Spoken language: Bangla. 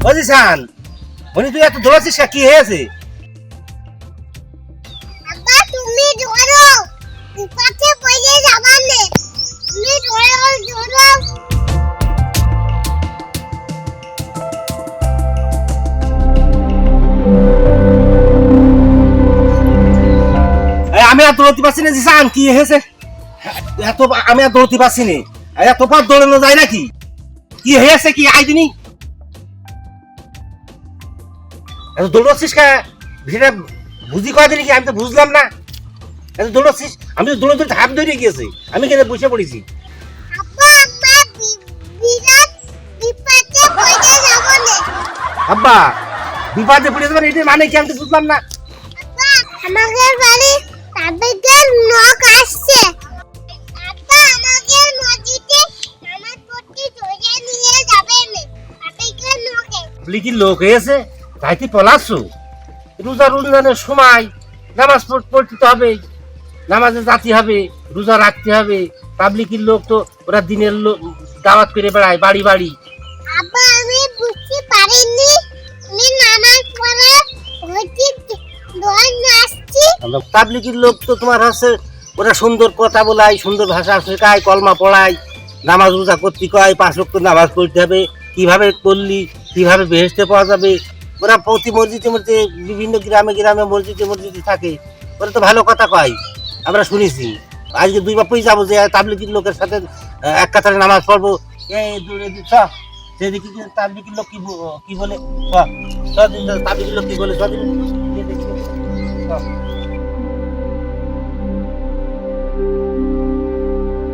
অজিসান মনি তুই এত দৌড়াচ্ছিস কা? হয়েছে? আব্বা তুমি ধরো বিপাকে পড়ে যাবানে তুমি ধরো ধরো এই, আমি আর দৌড়তে পারছি না জিসান কি হয়েছে? এত আমি আর দৌড়তে পারছি না। এত পথ দৌড়ানো যায় নাকি? কি হয়েছে কি আই এত দৌড়াচ্ছিস কা? ভিড়ে বুঝি কয় দিনি কি? আমি তো বুঝলাম না। এত দৌড়াচ্ছিস? আমি তো দৌড়ে দৌড়ে হাত ধরে গিয়েছি। আমি কেন বসে পড়েছি? আব্বা বিপদে পড়ে যাবেন এটার মানে কি? আমি তো বুঝলাম না। আমাদের বাড়ি তাবেকের নখ আসছে। লিখির লোক হয়েছে? তাইতে পলাচ্ছ রোজা রমজানের সময় নামাজ পড়তে হবে নামাজে যাতে হবে রোজা রাখতে হবে। পাবলিকের লোক তো ওরা দিনের লোক দাওয়াত করে বেড়ায় বাড়ি বাড়ি। আব্বা আমি বুঝতে পারিনি। আমি নামাজ পড়ে হচ্ছে দোয়ার নাচছি পাবলিকের লোক তো তোমার হচ্ছে ওরা সুন্দর কথা বলায় সুন্দর ভাষা শেখায় কলমা পড়ায় নামাজ রোজা করতে কয় পাঁচ লক্ষ নামাজ পড়তে হবে। কীভাবে করলি কীভাবে বেহেস্তে পাওয়া যাবে? ওরা প্রতি মসজিদে মধ্যে বিভিন্ন গ্রামে গ্রামে মসজিদে মসজিদে থাকে। ওরা তো ভালো কথা কয়, আমরা শুনেছি। আজকে দুই বাপই যাব যে তাবলিকির লোকের সাথে এক কাতারে নামাজ পড়ব। এই সেদিকে কি লোক কি বলে? চ লোক কি বলে।